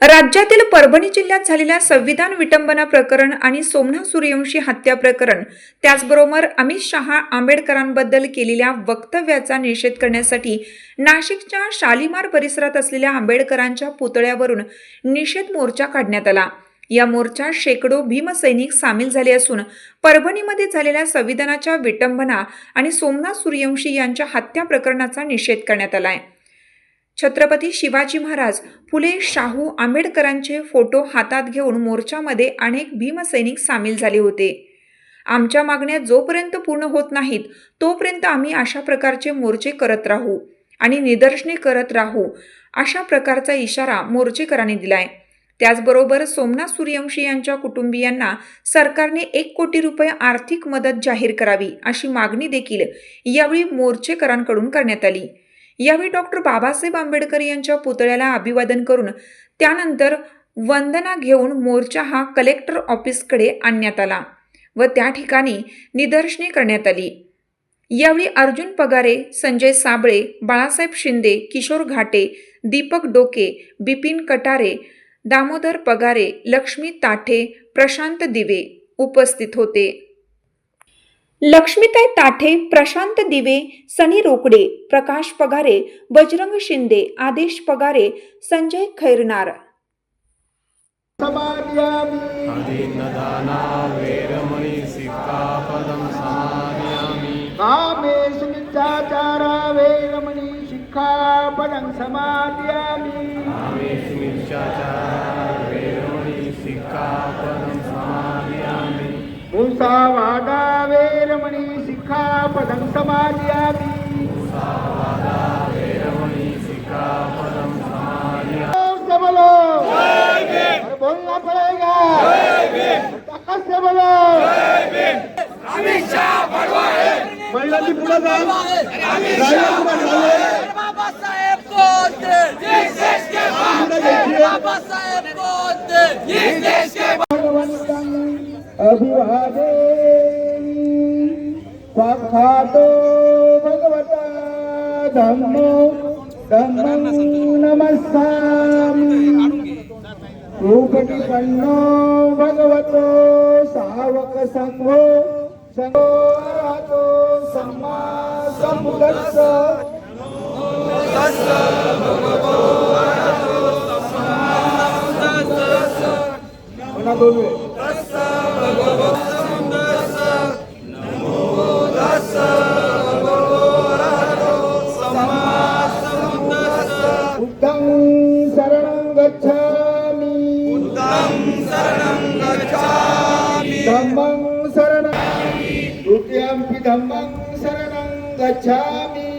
राज्यातील परभणी जिल्ह्यात झालेल्या संविधान विटंबना प्रकरण आणि सोमनाथ सूर्यवंशी हत्या प्रकरण त्याचबरोबर अमित शहा आंबेडकरांबद्दल केलेल्या वक्तव्याचा निषेध करण्यासाठी नाशिकच्या शालिमार परिसरात असलेल्या आंबेडकरांच्या पुतळ्यावरून निषेध मोर्चा काढण्यात आला. या मोर्चात शेकडो भीमसैनिक सामील झाले असून परभणीमध्ये झालेल्या संविधानाच्या विटंबना आणि सोमनाथ सूर्यवंशी यांच्या हत्या प्रकरणाचा निषेध करण्यात आला आहे छत्रपती शिवाजी महाराज फुले शाहू आंबेडकरांचे फोटो हातात घेऊन मोर्चामध्ये अनेक भीमसैनिक सामील झाले होते. आमच्या मागण्या जोपर्यंत पूर्ण होत नाहीत तोपर्यंत आम्ही अशा प्रकारचे मोर्चे करत राहू आणि निदर्शने करत राहू अशा प्रकारचा इशारा मोर्चेकरांनी दिलाय. त्याचबरोबर सोमनाथ सूर्यवंशी यांच्या कुटुंबियांना सरकारने एक कोटी रुपये आर्थिक मदत जाहीर करावी अशी मागणी देखील यावेळी मोर्चेकरांकडून करण्यात आली. यावेळी डॉक्टर बाबासाहेब आंबेडकर यांच्या पुतळ्याला अभिवादन करून त्यानंतर वंदना घेऊन मोर्चा हा कलेक्टर ऑफिसकडे आणण्यात आला व त्या ठिकाणी निदर्शने करण्यात आली. यावेळी अर्जुन पगारे संजय साबळे बाळासाहेब शिंदे किशोर घाटे दीपक डोके बिपिन कटारे दामोदर पगारे लक्ष्मी ताठे प्रशांत दिवे उपस्थित होते. लक्ष्मीताई ताठे प्रशांत दिवे सनी रोकडे प्रकाश पगारे बजरंग शिंदे आदेश पगारे संजय खैरनार. समादयामि कामेषु मिथ्याचारा वेरमणि शिक्षापदं समादयामि. शिक्षापदं समादयामि वेरमणि सिक्खापदं समादयामि से बोलो अरे बोलना पड़ेगा ताकत से बोलो महिलांनी पुढे जाऊन बाबासाहेब कोणते पुढे घ्यायची बाबासाहेब कोणते भगवन्तं अभिवादेमि साक्षातो भगवता धम्मो धम्मं नमस्सामि। रूपटिपन्नो भगवतो सावक संघो संघो रातो सम्मा सम्बुद्धस्स पुन्हा बोलूया बुद्धं धम्मं शरणं द्वितीयंपि धम्मं शरणं गच्छामि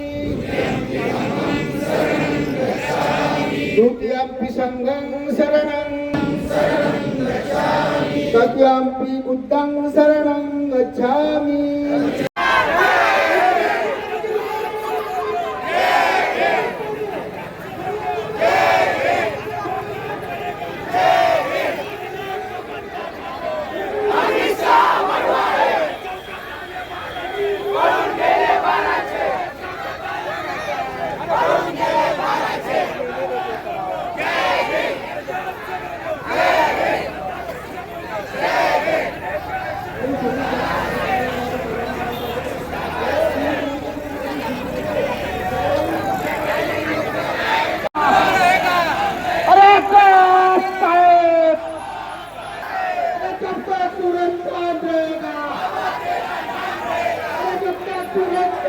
द्वितीयंपि सङ्घं शरणं तृतीयंपि बुद्धं शरणं तुरंत काम रहेगा अरे जब तक तुरंत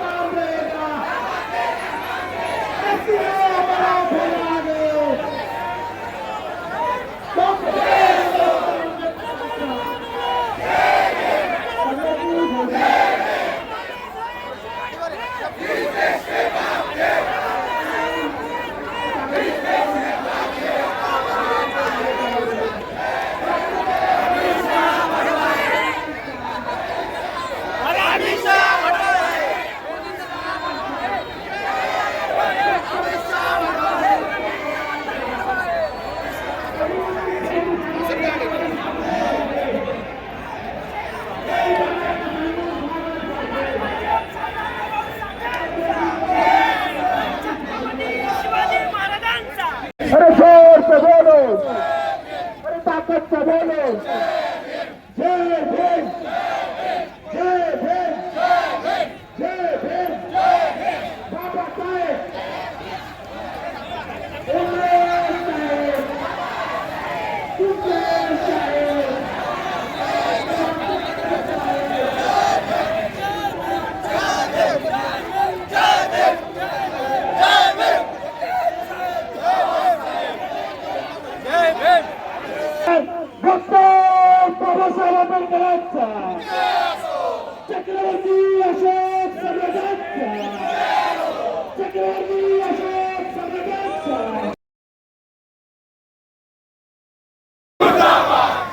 बाबासाहेब आंबेडकरांचा चक्रवर्ती अशोक सम्राटांचा चक्रवर्ती अशोक सम्राटांचा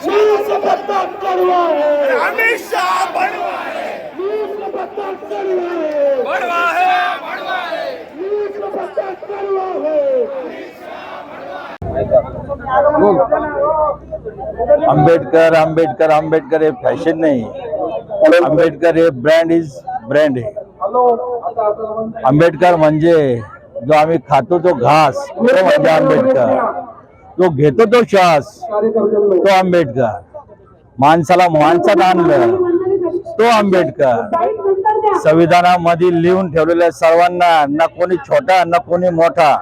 मीच बदनाम करुआ है हमेशा बनवा मीच बदनाम करुआ है बनवा है मीच बदनाम करुआ है आंबेडकर आंबेडकर आंबेडकर हे फॅशन नाही. आंबेडकर हे ब्रँड इज ब्रँड आहे. आंबेडकर म्हणजे जो आम्ही खातो तो घास तो म्हणजे आंबेडकर. जो घेतो तो श्वास तो आंबेडकर. माणसाला माणसात आणलं तो आंबेडकर. संविधानामध्ये लिहून ठेवलेल्या सर्वांना ना कोणी छोटा ना कोणी मोठा.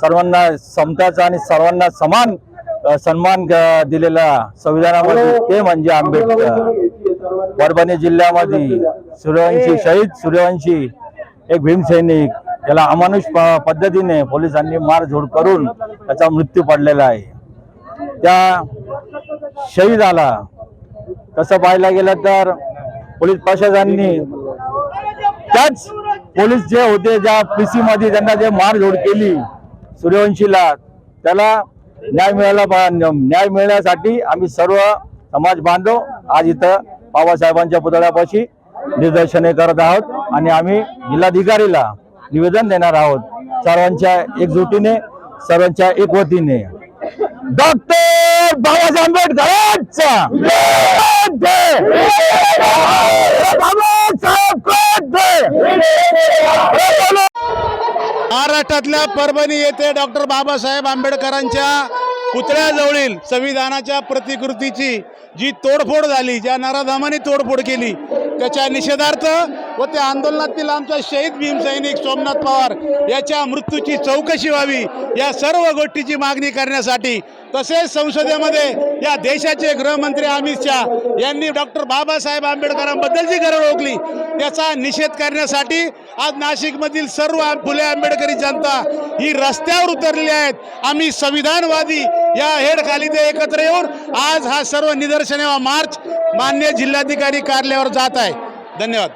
सर्वांना समताचा आणि सर्वांना समान सन्मान दिलेला संविधानामध्ये ते म्हणजे आंबेडकर. परभणी जिल्ह्यामध्ये सूर्यवंशी शहीद सूर्यवंशी एक भीमसैनिक याला अमानुष प- पद्धतीने पोलिसांनी मारझोड करून त्याचा मृत्यू पडलेला आहे. त्या शहीदाला तसं पाहायला गेलं तर पोलीस प्रशासनाने त्याच पोलीस जे होते ज्या पीसी मध्ये त्यांना जे मारझोड केली सूर्यवंशीला त्याला न्याय मिळायला न्याय मिळण्यासाठी आम्ही सर्व समाज बांधव आज इथं बाबासाहेबांच्या पुतळ्यापाशी निदर्शने करत आहोत आणि आम्ही जिल्हाधिकारीला निवेदन देणार आहोत. सर्वांच्या एकजुटीने सर्वांच्या एकवतीने. डॉक्टर बाबासाहेब आंबेडकरांचा जय! बाबासाहेब जय! महाराष्ट्रातल्या परभणी येथे डॉक्टर बाबासाहेब आंबेडकरांच्या पुतळ्याजवळील संविधानाच्या प्रतिकृतीची जी तोडफोड झाली ज्या नराधामाने तोडफोड केली त्याच्या निषेधार्थ व त्या आंदोलनातील आमचा शहीद भीमसैनिक सोमनाथ पवार याच्या मृत्यूची चौकशी व्हावी या सर्व गोष्टीची मागणी करण्यासाठी. तसेच संसदेमध्ये या देशाचे गृहमंत्री अमित शहा यांनी डॉक्टर बाबासाहेब आंबेडकरांबद्दल जी गरज ओळखली. त्याचा निषेध करण्यासाठी आज नाशिकमधील सर्व फुले आंबेडकरी जनता ही रस्त्यावर उतरलेली आहेत. आम्ही संविधानवादी या हेडखाली ते एकत्र येऊन आज हा सर्व निदर्शने व मार्च मान्य जिल्हाधिकारी कार्यालयावर जात आहे. धन्यवाद.